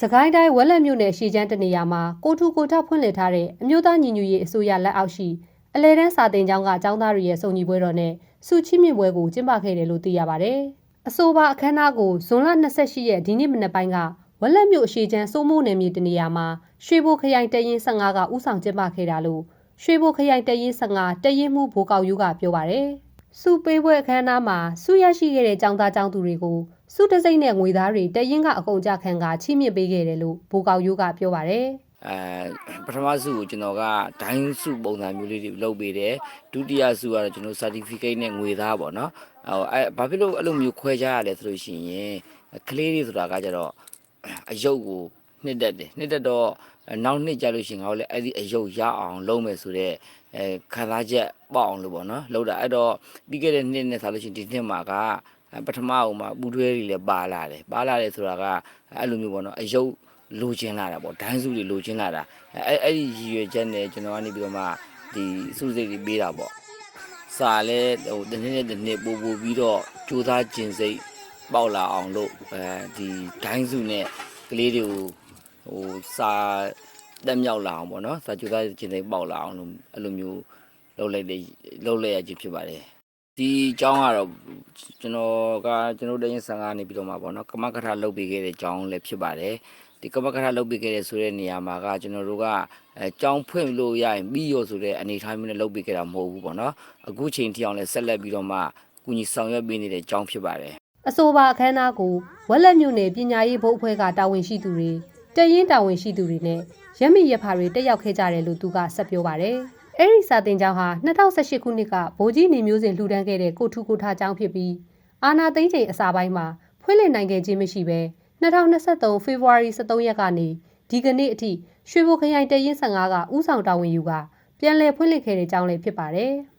စကိုင်းတိုင်းဝက်လက်မြို့နယ်ရှေချမ်းတနေရာမှာကိုထူကိုထဖွင့်လှစ်ထားတဲ့အမျိုးသားညီညွတ်ရေးအစိုးရလက်အောက်ရှိအလဲတန်းစာတင်ကျောင်းကကျောင်းသားတွေရဲ့စုံညီပွဲတော်နဲ့စုချီးမြှင့်ပွဲကိုကျင်းပခဲ့တယ်လို့သိရပါဗျ။အဆိုပါအခမ်းအနားကိုဇွန်လ28ရက်ဒီနေ့မနက်ပိုင်းကဝက်လက်မြို့အရှေချမ်းစိုးမိုးနယ်မြေတနေရာမှာရွှေဘိုခရိုင်တရင်15ကဥဆောင်ကျင်းပခဲ့တာလို့ရွှေဘိုခရိုင်တရင်15တရင်မှုဘိုးကောက်ယူကပြောပါဗျ။ စုပေးပွဲအခမ်းအနားမှာစုရရှိခဲ့တဲ့ကျောင်းသားကျောင်းသူတွေကိုစုတစိမ့်နဲ့ငွေသားတွေတရင်ကအကုန်ကြခံကချီးမြှင့်ပေးခဲ့တယ်လို့ဘိုးကောက်ယူကပြောပါဗျ။အဲပထမစုကိုကျွန်တော်ကဒိုင်းစုပုံစံမျိုးလေးတွေလုပ်ပေးတယ်ဒုတိယစုကတော့ကျွန်တော် certificate နဲ့ငွေသားပေါ့နော်အဲဘာဖြစ်လို့အဲ့လိုမျိုးခွဲကြရလဲဆိုလို့ရှိရင်ကလေးတွေဆိုတာကကြတော့အယုတ်ကို နှစ်တက်တယ်နှစ်တက်တော့နောက်နှစ်ကြလို့ရှိရင်ငါတို့လည်းအဲ့ဒီအယုတ်ရအောင်လုပ်မယ်ဆိုတော့အဲခံစားချက်ပေါ့အောင်လို့ပေါ့နော်လုပ်တာအဲ့တော့ပြီးခဲ့တဲ့နှစ်နဲ့ဆိုလို့ရှိရင်ဒီနှစ်မှာကပထမအောင်မှာပူထွဲတွေလည်းပါလာတယ်ပါလာတယ်ဆိုတာကအဲ့လိုမျိုးပေါ့နော်အယုတ်လိုချင်လာတာပေါ့ဒိုင်းစုတွေလိုချင်လာတာအဲအဲ့ဒီရည်ရွယ်ချက်နဲ့ကျွန်တော်ကနေပြီးတော့မှဒီစုစိတ်တွေပေးတာပေါ့စာလဲဟိုတစ်နှစ်နဲ့တစ်နှစ်ပို့ပို့ပြီးတော့ကြိုးစားခြင်းစိတ်ပေါက်လာအောင်လို့အဲဒီဒိုင်းစုနဲ့ကလေးတွေကို ဟိုစာတက်မြောက်လာအောင်ပေါ့နော်စာကြိုးစားခြင်းစိတ်ပေါက်လာအောင်လို့အဲ့လိုမျိုးလုပ်လိုက်တဲ့လုပ်လိုက်ရခြင်းဖြစ်ပါတယ်ဒီအကြောင်းကတော့ကျွန်တော်ကကျွန်တော်တရင်ဆန်ကနေပြီးတော့မှာပေါ့နော်ကမကထလုပ်ပေးခဲ့တဲ့အကြောင်းလည်းဖြစ်ပါတယ်ဒီကမကထလုပ်ပေးခဲ့တဲ့ဆိုတဲ့နေရာမှာကကျွန်တော်တို့ကအဲကြောင်းဖွင့်လို့ရရင်ပြီးရောဆိုတဲ့အနေထားမျိုးနဲ့လုပ်ပေးခဲ့တာမဟုတ်ဘူးပေါ့နော်အခုချိန်ထိအောင်လည်းဆက်လက်ပြီးတော့မှကုညီဆောင်ရွက်ပေးနေတဲ့အကြောင်းဖြစ်ပါတယ်အဆိုပါအခမ်းအနားကိုဝက်လက်မြို့နယ်ပညာရေးဘုတ်အဖွဲ့ကတာဝန်ရှိသူတွေ တရင်တာဝန်ရှိသူတွေနဲ့ရက်မိရဖာတွေတက်ရောက်ခဲ့ကြတယ်လို့သူကဆက်ပြောပါတယ်။အဲဒီစာတင်ကျောင်းဟာ2018ခုနှစ်ကဗိုလ်ကြီးနေမျိုးစဉ်လှူဒန်းခဲ့တဲ့ကိုထုကိုထားကျောင်းဖြစ်ပြီးအာနာသိန်းချိန်အစာပိုင်းမှာဖွင့်လှစ်နိုင်ခဲ့ခြင်းမရှိဘဲ2023ဖေဖော်ဝါရီ23ရက်ကနေဒီကနေ့အထိရွှေဘိုခရိုင်တရင်15ကဥဆောင်တာဝန်ယူကပြန်လည်ဖွင့်လှစ်ခဲ့တဲ့ကျောင်းလေးဖြစ်ပါတယ်။